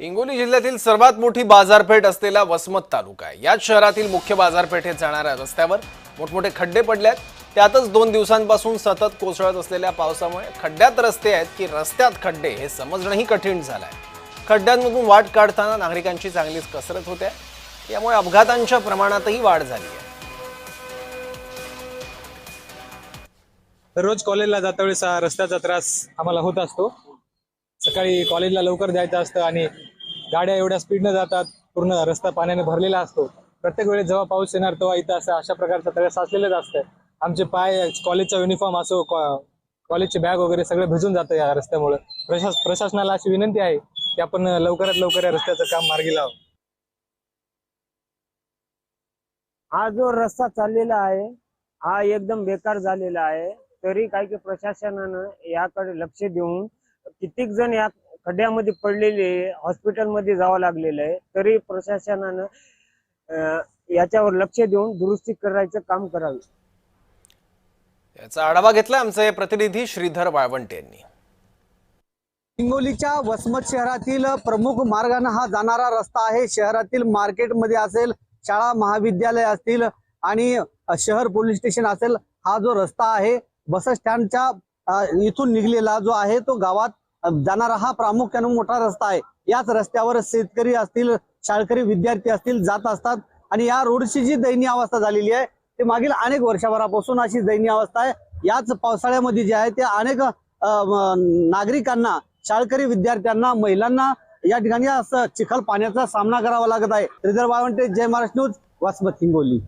हिंगोली जिल्ह्यातील सर्वात मोठी बाजारपेठ असलेला वसमत तालुका आहे. याच शहरातील मुख्य बाजारपेठेत जाणाऱ्या रस्त्यावर मोठमोठे खड्डे पडले आहेत त्यातच दोन दिवसांपासून सतत कोसळत असलेल्या पावसामुळे खड्ड्यात रस्ते आहेत की रस्त्यात खड्डे हे समजणंही कठीण झालं आहे खड्ड्यांमधून वाट काढताना नागरिकांची चांगलीच कसरत होते. यामुळे अपघातांच्या प्रमाणातही वाढ झाली आहे. रोज कॉलेजला जाता वेळेस रस्त्याचा त्रास आम्हाला होत असतो. सकाळी कॉलेजला लवकर जायचं असतं आणि गाड्या एवढ्या स्पीडनं जातात पूर्ण रस्ता पाण्याने भरलेला असतो. प्रत्येक वेळेस जेव्हा पाऊस येणार तेव्हा इथं असं अशा प्रकारचा त्रास असलेलंच असतं. आमचे पाय कॉलेजचा युनिफॉर्म असो कॉलेजची बॅग वगैरे सगळं भिजून जातं या रस्त्यामुळे. प्रशास प्रशासनाला अशी विनंती आहे की आपण लवकरात लवकर या रस्त्याचं काम मार्गी लावावं. हा जो रस्ता चाललेला आहे हा एकदम बेकार झालेला आहे. तरी काही काही प्रशासनानं याकडे लक्ष देऊन कित्येक जण या खड्ड्यामध्ये पडलेले हॉस्पिटलमध्ये जावं लागलेलं आहे तरी प्रशासनानं अं, याच्यावर लक्ष देऊन दुरुस्ती करायचं काम करावे. याचा आढावा घेतला आमचे प्रतिनिधी श्रीधर वाळवंट यांनी. हिंगोलीच्या वसमत शहरातील प्रमुख मार्गाने हा जाणारा रस्ता आहे. शहरातील मार्केटमध्ये असेल शाळा महाविद्यालय असतील आणि शहर पोलीस स्टेशन असेल हा जो रस्ता आहे बस स्टँडच्या इथून निघलेला जो आहे तो गावात जाणारा हा प्रामुख्याने मोठा रस्ता आहे. याच रस्त्यावर शेतकरी असतील शाळकरी विद्यार्थी असतील जात असतात. आणि या रोडची जी दयनीय अवस्था झालेली आहे ते मागील अनेक वर्षभरापासून अशी दयनीय अवस्था आहे. याच पावसाळ्यामध्ये जे आहे ते अनेक नागरिकांना शाळकरी विद्यार्थ्यांना महिलांना या ठिकाणी असं चिखल पाण्याचा सामना करावा लागत आहे. श्रीधर बावंटे जय महाराष्ट्र न्यूज वासमत हिंगोली.